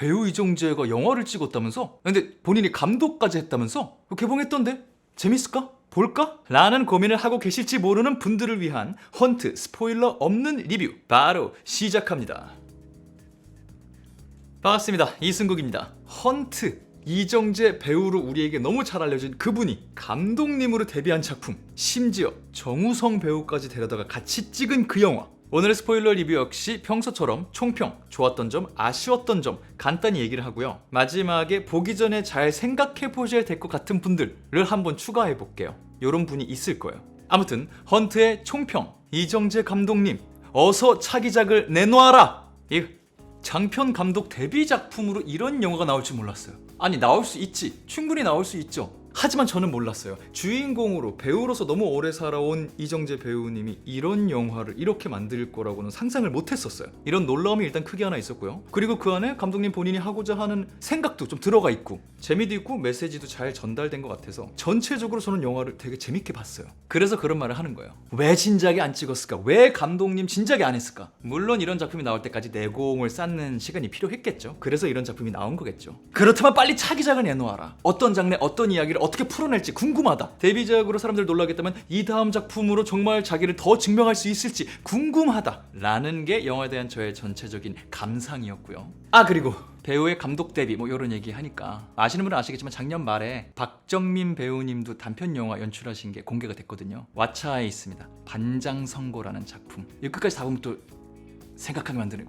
배우 이정재가 영화를 찍었다면서? 근데 본인이 감독까지 했다면서? 개봉했던데? 재밌을까? 볼까? 라는 고민을 하고 계실지 모르는 분들을 위한 헌트 스포일러 없는 리뷰 바로 시작합니다. 반갑습니다. 이승국입니다. 헌트 이정재 배우로 우리에게 너무 잘 알려진 그분이 감독님으로 데뷔한 작품 심지어 정우성 배우까지 데려다가 같이 찍은 그 영화 오늘의 스포일러 리뷰 역시 평소처럼 총평, 좋았던 점, 아쉬웠던 점 간단히 얘기를 하고요. 마지막에 보기 전에 잘 생각해 보셔야 될 것 같은 분들을 한번 추가해 볼게요. 이런 분이 있을 거예요. 아무튼 헌트의 총평, 이정재 감독님 어서 차기작을 내놓아라. 이 장편 감독 데뷔 작품으로 이런 영화가 나올 줄 몰랐어요. 아니 나올 수 있지. 충분히 나올 수 있죠. 하지만 저는 몰랐어요. 주인공으로 배우로서 너무 오래 살아온 이정재 배우님이 이런 영화를 이렇게 만들 거라고는 상상을 못 했었어요. 이런 놀라움이 일단 크게 하나 있었고요. 그리고 그 안에 감독님 본인이 하고자 하는 생각도 좀 들어가 있고 재미도 있고 메시지도 잘 전달된 것 같아서 전체적으로 저는 영화를 되게 재밌게 봤어요. 그래서 그런 말을 하는 거예요. 왜 진작에 안 찍었을까? 왜 감독님 진작에 안 했을까? 물론 이런 작품이 나올 때까지 내공을 쌓는 시간이 필요했겠죠. 그래서 이런 작품이 나온 거겠죠. 그렇다면 빨리 차기작을 내놓아라. 어떤 장르, 어떤 이야기를 어떻게 풀어낼지 궁금하다. 데뷔작으로 사람들 놀라겠다면 이 다음 작품으로 정말 자기를 더 증명할 수 있을지 궁금하다. 라는 게 영화에 대한 저의 전체적인 감상이었고요. 아 그리고 배우의 감독 데뷔 뭐 이런 얘기 하니까 아시는 분은 아시겠지만 작년 말에 박정민 배우님도 단편 영화 연출하신 게 공개가 됐거든요. 왓챠에 있습니다. 반장 선고라는 작품. 이 끝까지 다 보면 또 생각하게 만드는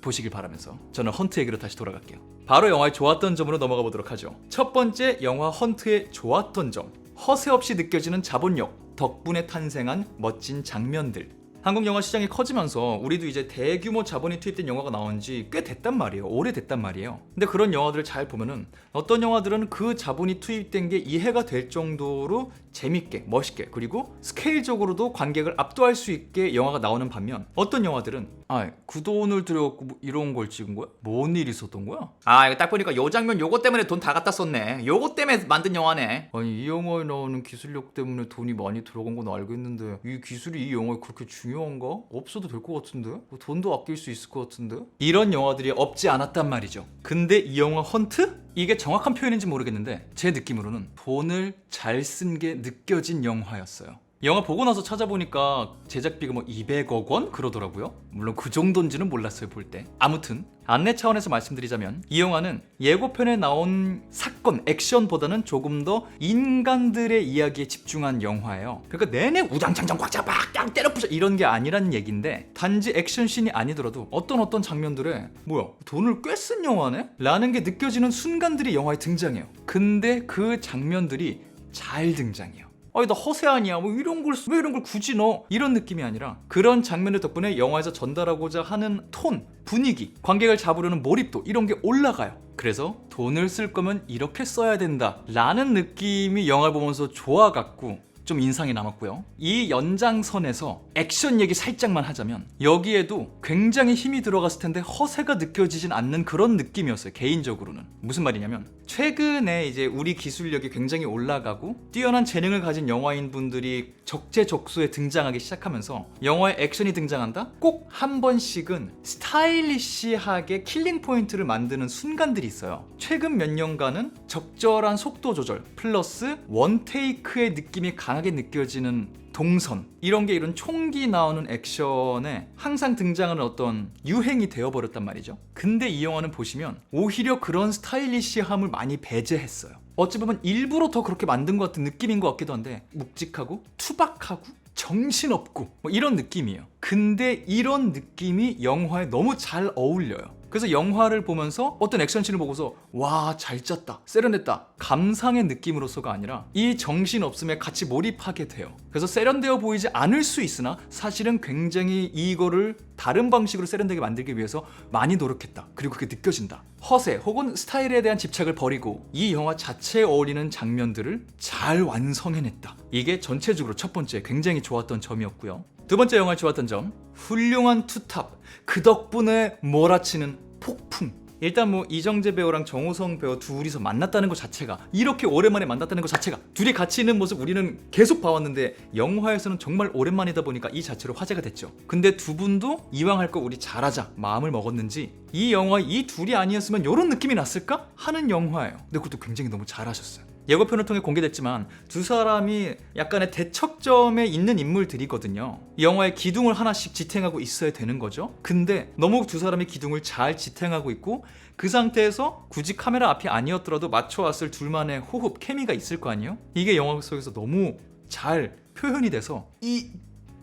보시길 바라면서 저는 헌트 얘기로 다시 돌아갈게요. 바로 영화의 좋았던 점으로 넘어가 보도록 하죠. 첫 번째 영화 헌트의 좋았던 점. 허세 없이 느껴지는 자본력 덕분에 탄생한 멋진 장면들. 한국 영화 시장이 커지면서 우리도 이제 대규모 자본이 투입된 영화가 나온 지 꽤 됐단 말이에요. 오래됐단 말이에요. 근데 그런 영화들을 잘 보면은 어떤 영화들은 그 자본이 투입된 게 이해가 될 정도로 재밌게, 멋있게, 그리고 스케일적으로도 관객을 압도할 수 있게 영화가 나오는 반면 어떤 영화들은 아, 그 돈을 들여갖고 뭐 이런 걸 찍은 거야? 뭔 일이 있었던 거야? 아, 이거 딱 보니까 요 장면 요거 때문에 돈 다 갖다 썼네. 요거 때문에 만든 영화네. 아니, 이 영화에 나오는 기술력 때문에 돈이 많이 들어간 건 알겠는데 이 기술이 이 영화에 그렇게 중요한가? 없어도 될 것 같은데? 뭐 돈도 아낄 수 있을 것 같은데? 이런 영화들이 없지 않았단 말이죠. 근데 이 영화 헌트? 이게 정확한 표현인지 모르겠는데 제 느낌으로는 돈을 잘 쓴 게 느껴진 영화였어요. 영화 보고 나서 찾아보니까 제작비가 뭐 200억 원 그러더라고요. 물론 그 정도인지는 몰랐어요 볼 때. 아무튼 안내 차원에서 말씀드리자면 이 영화는 예고편에 나온 사건 액션보다는 조금 더 인간들의 이야기에 집중한 영화예요. 그러니까 내내 우장창장 꽉 막땅 때려부셔 이런 게 아니란 얘긴데 단지 액션씬이 아니더라도 어떤 어떤 장면들에 뭐야 돈을 꽤 쓴 영화네? 라는 게 느껴지는 순간들이 영화에 등장해요. 근데 그 장면들이 잘 등장해요. 아니 나 허세 아니야. 뭐 이런 걸 왜 이런 걸 굳이 넣어? 이런 느낌이 아니라 그런 장면을 덕분에 영화에서 전달하고자 하는 톤 분위기 관객을 잡으려는 몰입도 이런 게 올라가요. 그래서 돈을 쓸 거면 이렇게 써야 된다 라는 느낌이 영화를 보면서 좋아갖고 좀 인상이 남았고요. 이 연장선에서 액션 얘기 살짝만 하자면 여기에도 굉장히 힘이 들어갔을 텐데 허세가 느껴지진 않는 그런 느낌이었어요. 개인적으로는 무슨 말이냐면 최근에 이제 우리 기술력이 굉장히 올라가고 뛰어난 재능을 가진 영화인 분들이 적재적소에 등장하기 시작하면서 영화에 액션이 등장한다? 꼭 한 번씩은 스타일리시하게 킬링 포인트를 만드는 순간들이 있어요. 최근 몇 년간은 적절한 속도 조절 플러스 원 테이크의 느낌이 강하게 느껴지는 동선 이런 게 이런 총기 나오는 액션에 항상 등장하는 어떤 유행이 되어버렸단 말이죠. 근데 이 영화는 보시면 오히려 그런 스타일리시함을 많이 배제했어요. 어찌 보면 일부러 더 그렇게 만든 것 같은 느낌인 것 같기도 한데 묵직하고 투박하고 정신없고 뭐 이런 느낌이에요. 근데 이런 느낌이 영화에 너무 잘 어울려요. 그래서 영화를 보면서 어떤 액션씬을 보고서 와 잘 짰다 세련됐다 감상의 느낌으로서가 아니라 이 정신 없음에 같이 몰입하게 돼요. 그래서 세련되어 보이지 않을 수 있으나 사실은 굉장히 이거를 다른 방식으로 세련되게 만들기 위해서 많이 노력했다. 그리고 그게 느껴진다 허세 혹은 스타일에 대한 집착을 버리고 이 영화 자체에 어울리는 장면들을 잘 완성해냈다. 이게 전체적으로 첫 번째 굉장히 좋았던 점이었고요. 두 번째 영화에 좋았던 점 훌륭한 투탑 그 덕분에 몰아치는 폭풍 일단 뭐 이정재 배우랑 정우성 배우 둘이서 만났다는 것 자체가 이렇게 오랜만에 만났다는 것 자체가 둘이 같이 있는 모습 우리는 계속 봐왔는데 영화에서는 정말 오랜만이다 보니까 이 자체로 화제가 됐죠. 근데 두 분도 이왕 할 거 우리 잘하자 마음을 먹었는지 이 영화 이 둘이 아니었으면 이런 느낌이 났을까 하는 영화예요. 근데 그것도 굉장히 너무 잘하셨어요. 예고편을 통해 공개됐지만 두 사람이 약간의 대척점에 있는 인물들이거든요. 이 영화의 기둥을 하나씩 지탱하고 있어야 되는 거죠. 근데 너무 두 사람이 기둥을 잘 지탱하고 있고 그 상태에서 굳이 카메라 앞이 아니었더라도 맞춰왔을 둘만의 호흡, 케미가 있을 거 아니에요? 이게 영화 속에서 너무 잘 표현이 돼서 이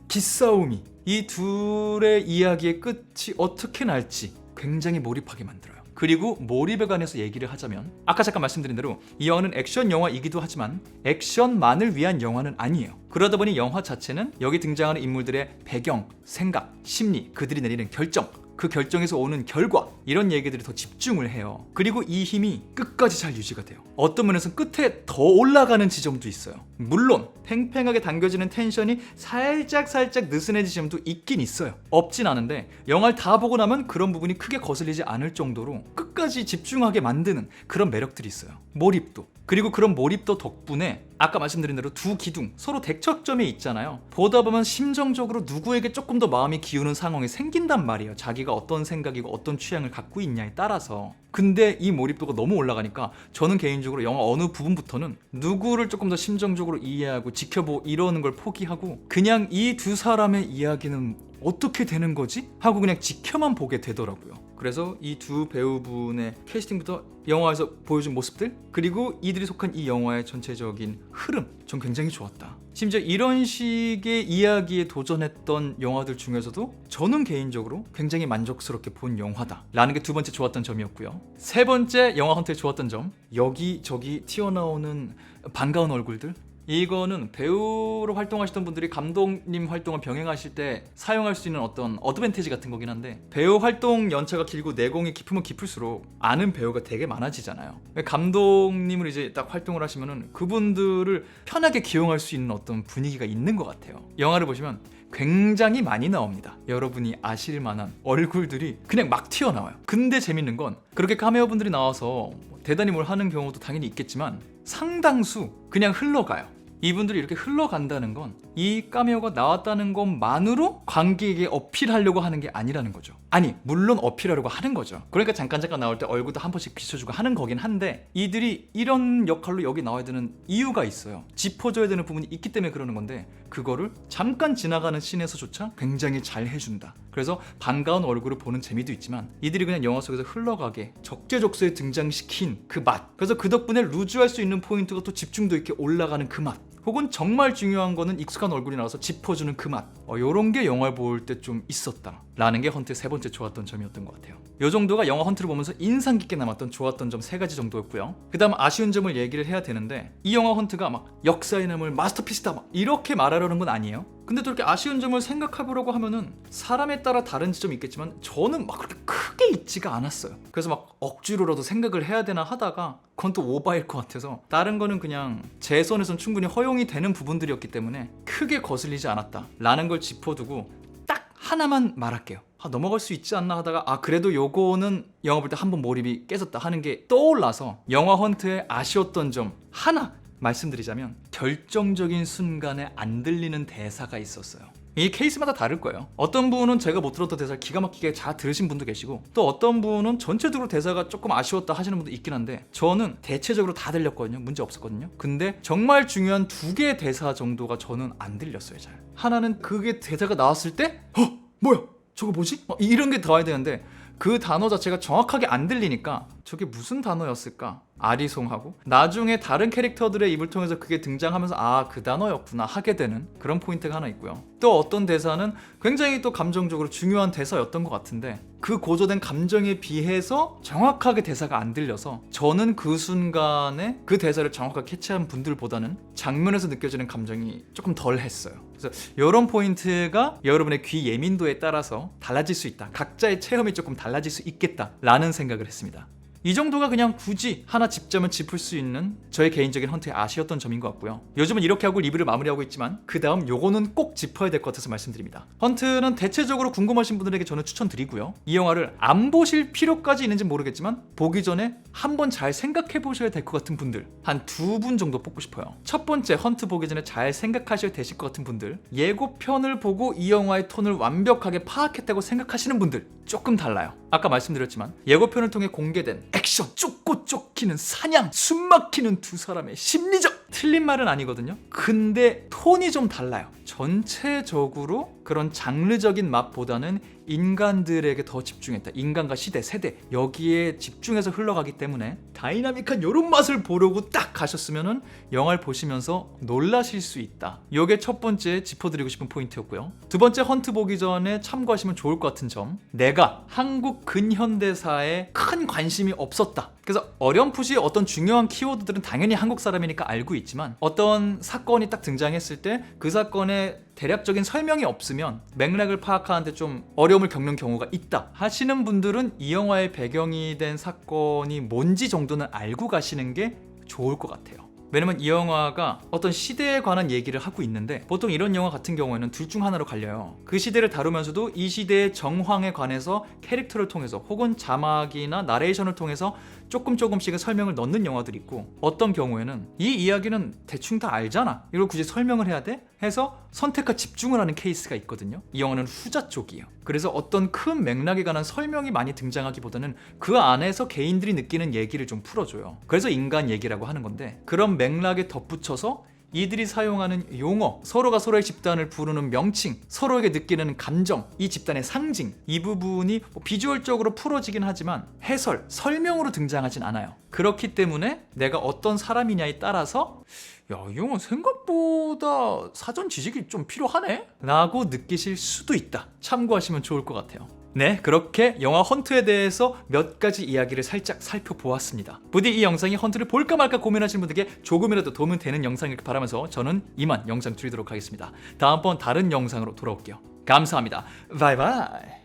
기싸움이 이 둘의 이야기의 끝이 어떻게 날지 굉장히 몰입하게 만들어요. 그리고 몰입에 관해서 얘기를 하자면 아까 잠깐 말씀드린 대로 이 영화는 액션 영화이기도 하지만 액션만을 위한 영화는 아니에요. 그러다 보니 영화 자체는 여기 등장하는 인물들의 배경, 생각, 심리, 그들이 내리는 결정, 그 결정에서 오는 결과 이런 얘기들이 더 집중을 해요. 그리고 이 힘이 끝까지 잘 유지가 돼요. 어떤 면에서는 끝에 더 올라가는 지점도 있어요. 물론 팽팽하게 당겨지는 텐션이 살짝 살짝 느슨해진 지점도 있긴 있어요. 없진 않은데 영화를 다 보고 나면 그런 부분이 크게 거슬리지 않을 정도로 끝까지 집중하게 만드는 그런 매력들이 있어요. 몰입도. 그리고 그런 몰입도 덕분에 아까 말씀드린 대로 두 기둥 서로 대척점에 있잖아요. 보다 보면 심정적으로 누구에게 조금 더 마음이 기우는 상황이 생긴단 말이에요. 자기가 어떤 생각이고 어떤 취향을 갖고 있냐에 따라서. 근데 이 몰입도가 너무 올라가니까 저는 개인적으로 영화 어느 부분부터는 누구를 조금 더 심정적으로 이해하고 지켜보고 이러는 걸 포기하고 그냥 이 두 사람의 이야기는 어떻게 되는 거지? 하고 그냥 지켜만 보게 되더라고요. 그래서 이 두 배우분의 캐스팅부터 영화에서 보여준 모습들 그리고 이들이 속한 이 영화의 전체적인 흐름 전 굉장히 좋았다. 심지어 이런 식의 이야기에 도전했던 영화들 중에서도 저는 개인적으로 굉장히 만족스럽게 본 영화다. 라는 게 두 번째 좋았던 점이었고요. 세 번째 영화 헌트의 좋았던 점 여기저기 튀어나오는 반가운 얼굴들 이거는 배우로 활동하시던 분들이 감독님 활동을 병행하실 때 사용할 수 있는 어떤 어드밴티지 같은 거긴 한데 배우 활동 연차가 길고 내공이 깊으면 깊을수록 아는 배우가 되게 많아지잖아요. 감독님을 이제 딱 활동을 하시면은 그분들을 편하게 기용할 수 있는 어떤 분위기가 있는 것 같아요. 영화를 보시면 굉장히 많이 나옵니다. 여러분이 아실 만한 얼굴들이 그냥 막 튀어나와요. 근데 재밌는 건 그렇게 카메오 분들이 나와서 대단히 뭘 하는 경우도 당연히 있겠지만 상당수 그냥 흘러가요. 이분들이 이렇게 흘러간다는 건 이 까메오가 나왔다는 것만으로 관객에게 어필하려고 하는 게 아니라는 거죠. 아니, 물론 어필하려고 하는 거죠. 그러니까 잠깐 잠깐 나올 때 얼굴도 한 번씩 비춰주고 하는 거긴 한데 이들이 이런 역할로 여기 나와야 되는 이유가 있어요. 짚어줘야 되는 부분이 있기 때문에 그러는 건데 그거를 잠깐 지나가는 씬에서조차 굉장히 잘 해준다. 그래서 반가운 얼굴을 보는 재미도 있지만 이들이 그냥 영화 속에서 흘러가게 적재적소에 등장시킨 그 맛. 그래서 그 덕분에 루즈할 수 있는 포인트가 또 집중도 있게 올라가는 그 맛. 혹은 정말 중요한 거는 익숙한 얼굴이 나와서 짚어주는 그 맛. 어, 요런 게 영화를 볼 때 좀 있었다. 라는 게 헌트의 세 번째 좋았던 점이었던 것 같아요. 요 정도가 영화 헌트를 보면서 인상 깊게 남았던 좋았던 점 세 가지 정도였고요. 그 다음 아쉬운 점을 얘기를 해야 되는데 이 영화 헌트가 막 역사에 남을 마스터피스다 막 이렇게 말하려는 건 아니에요. 근데 또 이렇게 아쉬운 점을 생각해보려고 하면은 사람에 따라 다른 지점이 있겠지만 저는 막 그렇게 크게 있지가 않았어요. 그래서 막 억지로라도 생각을 해야 되나 하다가 그건 또 오바일 것 같아서 다른 거는 그냥 제 손에선 충분히 허용이 되는 부분들이었기 때문에 크게 거슬리지 않았다. 라는 걸 짚어두고 딱 하나만 말할게요. 아, 넘어갈 수 있지 않나 하다가 아 그래도 요거는 영화 볼 때 한 번 몰입이 깨졌다 하는 게 떠올라서 영화 헌트의 아쉬웠던 점 하나 말씀드리자면 결정적인 순간에 안 들리는 대사가 있었어요. 이 케이스마다 다를 거예요. 어떤 분은 제가 못 들었던 대사를 기가 막히게 잘 들으신 분도 계시고 또 어떤 분은 전체적으로 대사가 조금 아쉬웠다 하시는 분도 있긴 한데 저는 대체적으로 다 들렸거든요. 문제 없었거든요. 근데 정말 중요한 두 개의 대사 정도가 저는 안 들렸어요. 잘. 하나는 그게 대사가 나왔을 때 어? 뭐야? 저거 뭐지? 어, 이런 게 나와야 되는데 그 단어 자체가 정확하게 안 들리니까 저게 무슨 단어였을까? 아리송하고 나중에 다른 캐릭터들의 입을 통해서 그게 등장하면서 아 그 단어였구나 하게 되는 그런 포인트가 하나 있고요. 또 어떤 대사는 굉장히 또 감정적으로 중요한 대사였던 것 같은데 그 고조된 감정에 비해서 정확하게 대사가 안 들려서 저는 그 순간에 그 대사를 정확하게 캐치한 분들보다는 장면에서 느껴지는 감정이 조금 덜 했어요. 그래서 이런 포인트가 여러분의 귀 예민도에 따라서 달라질 수 있다. 각자의 체험이 조금 달라질 수 있겠다라는 생각을 했습니다. 이 정도가 그냥 굳이 하나 짚자면 짚을 수 있는 저의 개인적인 헌트의 아쉬웠던 점인 것 같고요. 요즘은 이렇게 하고 리뷰를 마무리하고 있지만 그 다음 요거는 꼭 짚어야 될 것 같아서 말씀드립니다. 헌트는 대체적으로 궁금하신 분들에게 저는 추천드리고요. 이 영화를 안 보실 필요까지 있는지 모르겠지만 보기 전에 한번 잘 생각해 보셔야 될 것 같은 분들 한 두 분 정도 뽑고 싶어요. 첫 번째 헌트 보기 전에 잘 생각하셔야 되실 것 같은 분들 예고편을 보고 이 영화의 톤을 완벽하게 파악했다고 생각하시는 분들 조금 달라요. 아까 말씀드렸지만 예고편을 통해 공개된 액션, 쫓고 쫓기는 사냥, 숨막히는 두 사람의 심리적 틀린 말은 아니거든요. 근데 톤이 좀 달라요. 전체적으로 그런 장르적인 맛보다는 인간들에게 더 집중했다. 인간과 시대, 세대 여기에 집중해서 흘러가기 때문에 다이나믹한 이런 맛을 보려고 딱 가셨으면은 영화를 보시면서 놀라실 수 있다. 이게 첫 번째 짚어드리고 싶은 포인트였고요. 두 번째 헌트 보기 전에 참고하시면 좋을 것 같은 점. 내가 한국 근현대사에 큰 관심이 없었다. 그래서 어렴풋이 어떤 중요한 키워드들은 당연히 한국 사람이니까 알고 있지만 어떤 사건이 딱 등장했을 때 그 사건의 대략적인 설명이 없으면 맥락을 파악하는데 좀 어려움을 겪는 경우가 있다 하시는 분들은 이 영화의 배경이 된 사건이 뭔지 정도는 알고 가시는 게 좋을 것 같아요. 왜냐면 이 영화가 어떤 시대에 관한 얘기를 하고 있는데 보통 이런 영화 같은 경우에는 둘 중 하나로 갈려요. 그 시대를 다루면서도 이 시대의 정황에 관해서 캐릭터를 통해서 혹은 자막이나 나레이션을 통해서 조금 조금씩은 설명을 넣는 영화들이 있고 어떤 경우에는 이 이야기는 대충 다 알잖아. 이걸 굳이 설명을 해야 돼? 해서 선택과 집중을 하는 케이스가 있거든요. 이 영화는 후자 쪽이에요. 그래서 어떤 큰 맥락에 관한 설명이 많이 등장하기보다는 그 안에서 개인들이 느끼는 얘기를 좀 풀어줘요. 그래서 인간 얘기라고 하는 건데 그런 맥락에 덧붙여서 이들이 사용하는 용어, 서로가 서로의 집단을 부르는 명칭, 서로에게 느끼는 감정, 이 집단의 상징, 이 부분이 뭐 비주얼적으로 풀어지긴 하지만 해설, 설명으로 등장하진 않아요. 그렇기 때문에 내가 어떤 사람이냐에 따라서 야, 이 영화 생각보다 사전 지식이 좀 필요하네? 라고 느끼실 수도 있다. 참고하시면 좋을 것 같아요. 네, 그렇게 영화 헌트에 대해서 몇 가지 이야기를 살짝 살펴보았습니다. 부디 이 영상이 헌트를 볼까 말까 고민하시는 분들에게 조금이라도 도움이 되는 영상일 바라면서 저는 이만 영상 줄이도록 하겠습니다. 다음번 다른 영상으로 돌아올게요. 감사합니다. 바이바이.